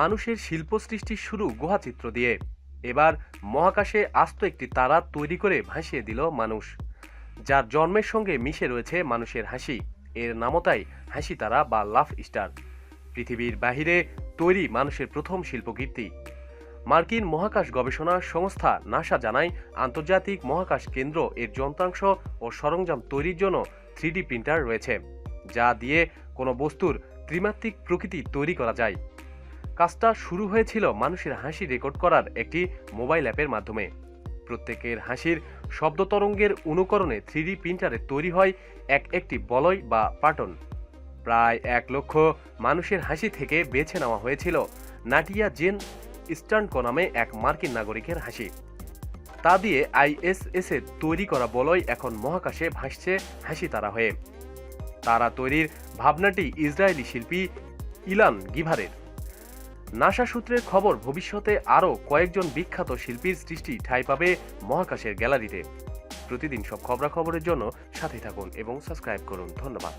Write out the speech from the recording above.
মানুষের শিল্প সৃষ্টির শুরু গুহাচিত্র দিয়ে। এবার মহাকাশে আস্ত একটি তারা তৈরি করে ভাসিয়ে দিল মানুষ। যার জন্মের সঙ্গে মিশে রয়েছে মানুষের হাসি। এর নামতাই হাসি তারা বা লাফ স্টার। পৃথিবীর বাহিরে তৈরি মানুষের প্রথম শিল্পকীর্তি। মার্কিন মহাকাশ গবেষণা সংস্থা নাসা জানায়, আন্তর্জাতিক মহাকাশ কেন্দ্র এর যন্ত্রাংশ ও সরঞ্জাম তৈরির জন্য থ্রিডি প্রিন্টার রয়েছে, যা দিয়ে কোনো বস্তুর ত্রিমাত্রিক প্রকৃতি তৈরি করা যায়। কাজটা শুরু হয়েছিল মানুষের হাসি রেকর্ড করার একটি মোবাইল অ্যাপের মাধ্যমে। প্রত্যেকের হাসির শব্দ তরঙ্গের অনুকরণে থ্রিডি প্রিন্টারে তৈরি হয় এক একটি বলয় বা পাটন। প্রায় এক লক্ষ মানুষের হাসি থেকে বেছে নেওয়া হয়েছিল নাটিয়া জেন স্টার্নকো নামে এক মার্কিন নাগরিকের হাসি। তা দিয়ে আইএসএস এর তৈরি করা বলয় এখন মহাকাশে ভাসছে হাসি তারা হয়ে। তারা তৈরির ভাবনাটি ইসরায়েলি শিল্পী ইলান গিভারের। নাসা সূত্রের খবর, ভবিষ্যতে আরও কয়েকজন বিখ্যাত শিল্পীর সৃষ্টি ঠাঁই পাবে মহাকাশের গ্যালারিতে। প্রতিদিন সব খবরাখবরের জন্য সাথে থাকুন এবং সাবস্ক্রাইব করুন। ধন্যবাদ।